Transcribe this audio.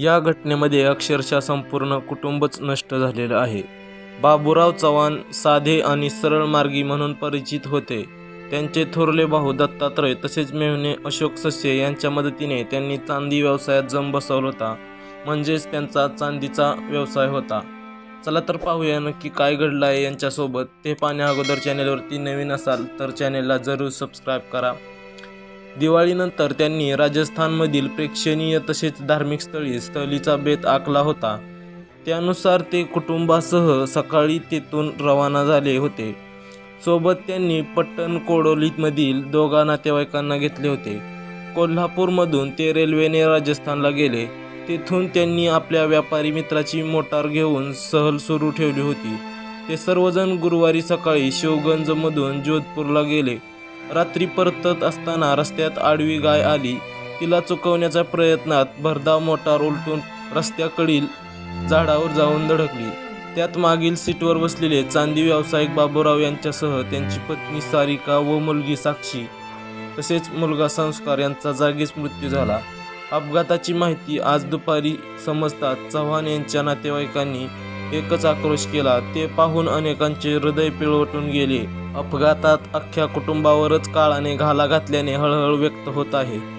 या घटनेमध्ये अक्षरशः संपूर्ण कुटुंबच नष्ट झालेलं आहे. बाबूराव चव्हाण साधे आणि सरळ मार्गी म्हणून परिचित होते. त्यांचे थोरले भाऊ दत्तात्रय तसेच मेहुणे अशोक सस्ये यांच्या मदतीने त्यांनी चांदी व्यवसायात जम बसवला होता. म्हणजेच त्यांचा चांदीचा व्यवसाय होता. चला तर पाहूया नक्की काय घडलं आहे यांच्यासोबत. ते पाहण्या अगोदर चॅनेलवरती नवीन असाल तर चॅनेलला जरूर सबस्क्राईब करा. दिवाळीनंतर त्यांनी राजस्थानमधील प्रेक्षणीय तसेच धार्मिक स्थळी स्थलीचा बेत आखला होता. त्यानुसार ते कुटुंबासह सकाळी तेथून रवाना झाले होते. सोबत त्यांनी पट्टण कोडोलीमधील दोघा नातेवाईकांना घेतले होते. कोल्हापूरमधून ते रेल्वेने राजस्थानला गेले. तेथून त्यांनी आपल्या व्यापारी मित्राची मोटार घेऊन सहल सुरू ठेवली होती. ते सर्वजण गुरुवारी सकाळी शिवगंजमधून जोधपूरला गेले. रात्री परतत असताना रस्त्यात आडवी गाय आली. तिला चुकवण्याच्या प्रयत्नात भरधाव मोटार उलटून रस्त्याकडील झाडावर जाऊन धडकली. त्यात मागील सीटवर बसलेले चांदी व्यावसायिक बाबूराव यांच्यासह त्यांची पत्नी सारिका व मुलगी साक्षी तसेच मुलगा संस्कार यांचा जागीच मृत्यू झाला. अपघाताची माहिती आज दुपारी समजताच चव्हाण यांच्या नातेवाईकांनी एकच आक्रोश केला. ते पाहून अनेकांचे हृदय पिळवटून गेले. अपघातात अख्ख्या कुटुंबावरच काळाने घाला घातल्याने हळहळ व्यक्त होत आहे.